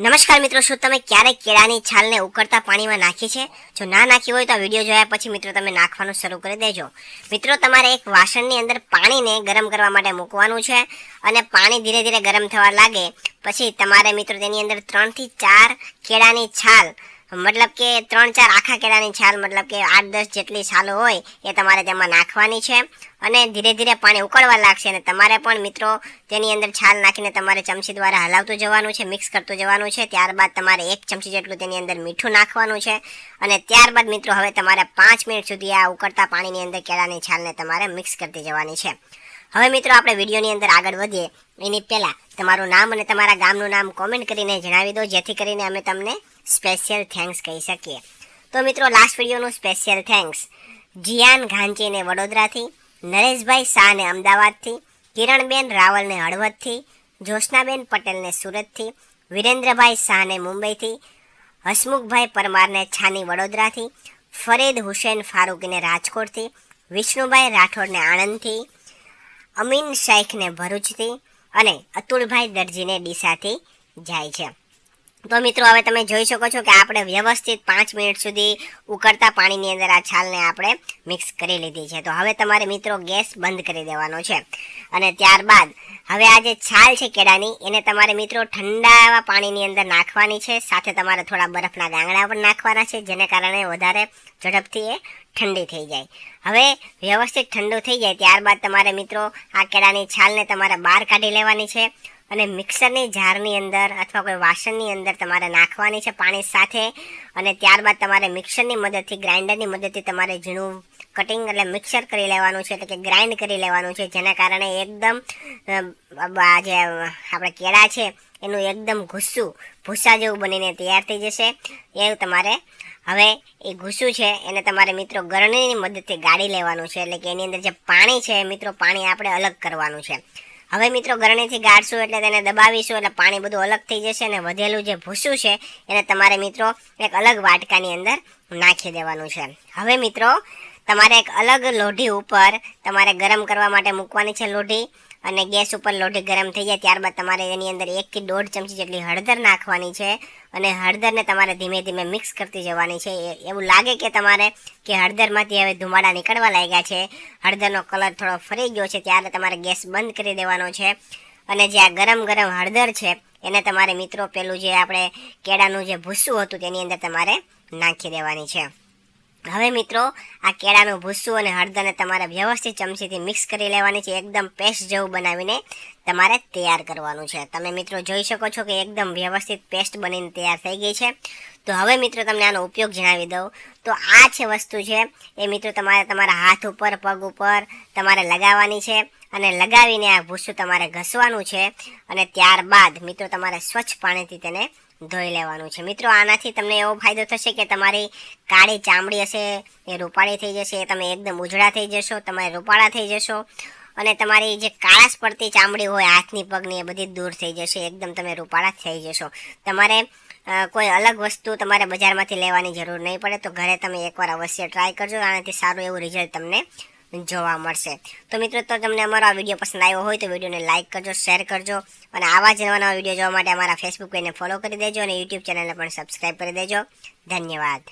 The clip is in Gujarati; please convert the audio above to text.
નમસ્કાર મિત્રો, શું તમે ક્યારેક કેળાની છાલને ઉકળતા પાણીમાં નાખી છે? જો ના નાખી હોય તો આ વીડિયો જોયા પછી મિત્રો તમે નાખવાનું શરૂ કરી દેજો. મિત્રો, તમારે એક વાસણની અંદર પાણીને ગરમ કરવા માટે મૂકવાનું છે અને પાણી ધીરે ધીરે ગરમ થવા લાગે. પછી તમારે મિત્રો તેની અંદર ત્રણથી ચાર કેળાની છાલ મતલબ કે ત્રણ ચાર આખા કેળાની છાલ, મતલબ કે આઠ, દસ જેટલી છાલો હોય, એ તમારે તેમાં નાખવાની છે. અને ધીરે ધીરે પાણી ઉકળવા લાગશે અને તમારે પણ મિત્રો તેની અંદર છાલ નાખીને તમારે ચમચી દ્વારા હલાવતું જવાનું છે, મિક્સ કરતું જવાનું છે. ત્યારબાદ તમારે એક ચમચી જેટલું તેની અંદર મીઠું નાખવાનું છે. અને ત્યારબાદ મિત્રો હવે તમારે પાંચ મિનિટ સુધી આ ઉકળતા પાણીની અંદર કેળાની છાલને તમારે મિક્સ કરતી જવાની છે. હવે મિત્રો આપણે વિડીયોની અંદર આગળ વધીએ. એની પહેલાં તમારું નામ અને તમારા ગામનું નામ કોમેન્ટ કરીને જણાવી દો, જેથી કરીને અમે તમને સ્પેશિયલ થેન્ક્સ કહી શકીએ. તો મિત્રો લાસ્ટ વિડીયોનું સ્પેશિયલ થેન્ક્સ. જિયાન ઘાંચીને વડોદરાથી, નરેશભાઈ શાહને અમદાવાદથી, કિરણબેન રાવલને હળવદથી, જ્યોત્સનાબેન પટેલને સુરતથી, વિરેન્દ્રભાઈ શાહને મુંબઈથી, હસમુખભાઈ પરમારને છાની વડોદરાથી, ફરીદ હુસેન ફારૂકીને રાજકોટથી, વિષ્ણુભાઈ રાઠોડને આણંદથી, અમીન શૈખને ભરૂચથી અને અતુલભાઈ દરજીને ડીસાથી જાય છે. તો મિત્રો, હવે તમે જોઈ શકો છો કે આપણે વ્યવસ્થિત પાંચ મિનિટ સુધી ઉકળતા પાણીની અંદર આ છાલને આપણે મિક્સ કરી લીધી છે. તો હવે તમારે મિત્રો ગેસ બંધ કરી દેવાનો છે. અને ત્યારબાદ હવે આ જે છાલ છે કેળાની, એને તમારે મિત્રો ઠંડા એવા પાણીની અંદર નાખવાની છે. સાથે તમારે થોડા બરફના ગાંગડા પણ નાખવાના છે, જેને કારણે વધારે ઝડપથી એ ઠંડી થઈ જાય. હવે વ્યવસ્થિત ઠંડુ થઈ જાય, ત્યારબાદ તમારે મિત્રો આ કેળાની છાલને તમારે બહાર કાઢી લેવાની છે. અને મિક્સરની જારની અંદર અથવા કોઈ વાસણની અંદર તમારે નાખવાની છે પાણી સાથે અને ત્યારબાદ તમારે મિક્સરની મદદથી, ગ્રાઇન્ડરની મદદથી તમારે ઝીણું કટિંગ એટલે મિક્સર કરી લેવાનું છે એટલે કે ગ્રાઇન્ડ કરી લેવાનું છે, જેના કારણે એકદમ આ જે આપણે કેળા છે એનું એકદમ ઘૂસું, ભૂસા જેવું બનીને તૈયાર થઈ જશે. એ તમારે હવે એ ઘૂસું છે એને તમારે મિત્રો ગરણીની મદદથી ગાળી લેવાનું છે એટલે કે એની અંદર જે પાણી છે મિત્રો પાણી આપણે અલગ કરવાનું છે. હવે મિત્રો ગરણીથી ગાળશું એટલે તેને દબાવીશું એટલે પાણી બધું અલગ થઈ જશે અને વધેલું જે ભૂસું છે, એને તમારે મિત્રો એક અલગ વાટકાની અંદર નાખી દેવાનું છે. હવે મિત્રો તમારે એક અલગ લોઢી ઉપર તમારે ગરમ કરવા માટે મૂકવાની છે લોઢી અને ગેસ ઉપર લોઢી ગરમ થઈ જાય ત્યારબાદ તમારે એની અંદર એકથી દોઢ ચમચી જેટલી હળદર નાખવાની છે અને હળદરને તમારે ધીમે ધીમે મિક્સ કરતી જવાની છે. એવું લાગે કે તમારે કે હળદરમાંથી હવે ધુમાડા નીકળવા લાગ્યા છે. હળદરનો કલર થોડો ફરી ગયો છે ત્યારે તમારે ગેસ બંધ કરી દેવાનો છે અને જે આ ગરમ ગરમ હળદર છે એને તમારે મિત્રો પેલું જે આપણે કેળાનું જે ભૂસું હતું તેની અંદર તમારે નાખી દેવાની છે. હવે મિત્રો, આ કેળાનું ભૂસું અને હળદરને તમારે વ્યવસ્થિત ચમચીથી મિક્સ કરી લેવાની છે, એકદમ પેસ્ટ જેવું બનાવીને તમારે તૈયાર કરવાનું છે. તમે મિત્રો જોઈ શકો છો કે એકદમ વ્યવસ્થિત પેસ્ટ બનીને તૈયાર થઈ ગઈ છે. તો હવે મિત્રો તમને આનો ઉપયોગ જણાવી દઉં. તો આ છે વસ્તુ છે, એ મિત્રો તમારે તમારા હાથ ઉપર, પગ ઉપર તમારે લગાવવાની છે અને લગાવીને આ ભૂસું તમારે ઘસવાનું છે અને ત્યારબાદ મિત્રો તમારે સ્વચ્છ પાણીથી તેને ધોઈ લેવાનું છે. મિત્રો, આનાથી તમને એવો ફાયદો થશે કે તમારી કાળી ચામડી હશે, એ રૂપાળી થઈ જશે તમે એકદમ ઉજળા થઈ જશો તમે રૂપાળા થઈ જશો અને તમારી જે કાળાશ પડતી ચામડી હોય, હાથની, પગની, એ બધી દૂર થઈ જશે, એકદમ તમે રૂપાળા થઈ જશો. તમારે કોઈ અલગ વસ્તુ તમારે બજારમાંથી લેવાની જરૂર નહીં પડે, તો ઘરે તમે એકવાર અવશ્ય ટ્રાય કરજો, આનાથી સારું એવું રિઝલ્ટ તમને જોવા મળશે. તો મિત્રો, તો તમને અમારો આ વીડિયો પસંદ આવ્યો હોય તો વિડીયોને લાઇક કરજો શેર કરજો અને આવા જ નવા નવા વીડિયો જોવા માટે અમારા ફેસબુક પેજને ફોલો કરી દેજો અને યુટ્યુબ ચેનલને પણ સબસ્ક્રાઈબ કરી દેજો. ધન્યવાદ.